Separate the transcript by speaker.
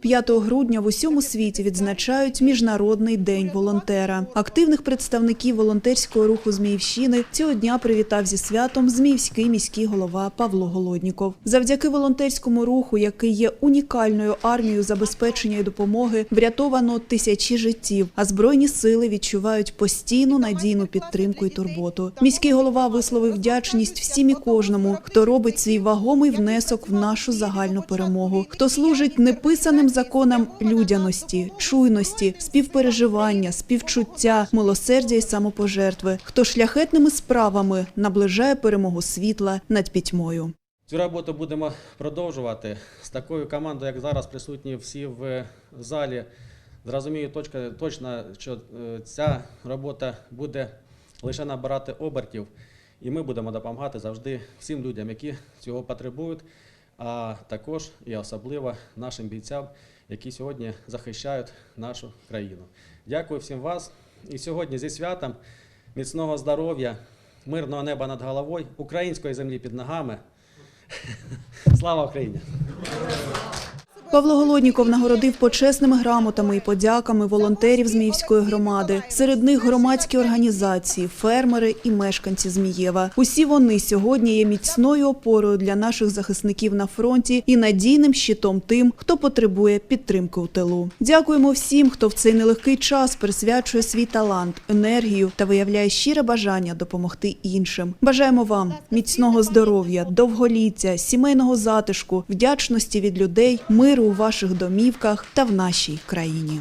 Speaker 1: 5 грудня в усьому світі відзначають Міжнародний день волонтера. Активних представників волонтерського руху Зміївщини цього дня привітав зі святом Зміївський міський голова Павло Голодніков. Завдяки волонтерському руху, який є унікальною армією забезпечення і допомоги, врятовано тисячі життів, а збройні сили відчувають постійну надійну підтримку і турботу. Міський голова висловив вдячність всім і кожному, хто робить свій вагомий внесок в нашу загальну перемогу, хто служить неписаним законам людяності, чуйності, співпереживання, співчуття, милосердя і самопожертви, хто шляхетними справами наближає перемогу світла над пітьмою.
Speaker 2: Цю роботу будемо продовжувати з такою командою, як зараз присутні всі в залі. Зрозумію точка- точно, що е, ця робота буде лише набирати обертів, і ми будемо допомагати завжди всім людям, які цього потребують, а також і особливо нашим бійцям, які сьогодні захищають нашу країну. Дякую всім вас. І сьогодні зі святом міцного здоров'я, мирного неба над головою, української землі під ногами. Слава Україні!
Speaker 1: Павло Голодніков нагородив почесними грамотами і подяками волонтерів Зміївської громади. Серед них громадські організації, фермери і мешканці Змієва. Усі вони сьогодні є міцною опорою для наших захисників на фронті і надійним щитом тим, хто потребує підтримки у тилу. Дякуємо всім, хто в цей нелегкий час присвячує свій талант, енергію та виявляє щире бажання допомогти іншим. Бажаємо вам міцного здоров'я, довголіття, сімейного затишку, вдячності від людей, у ваших домівках та в нашій країні.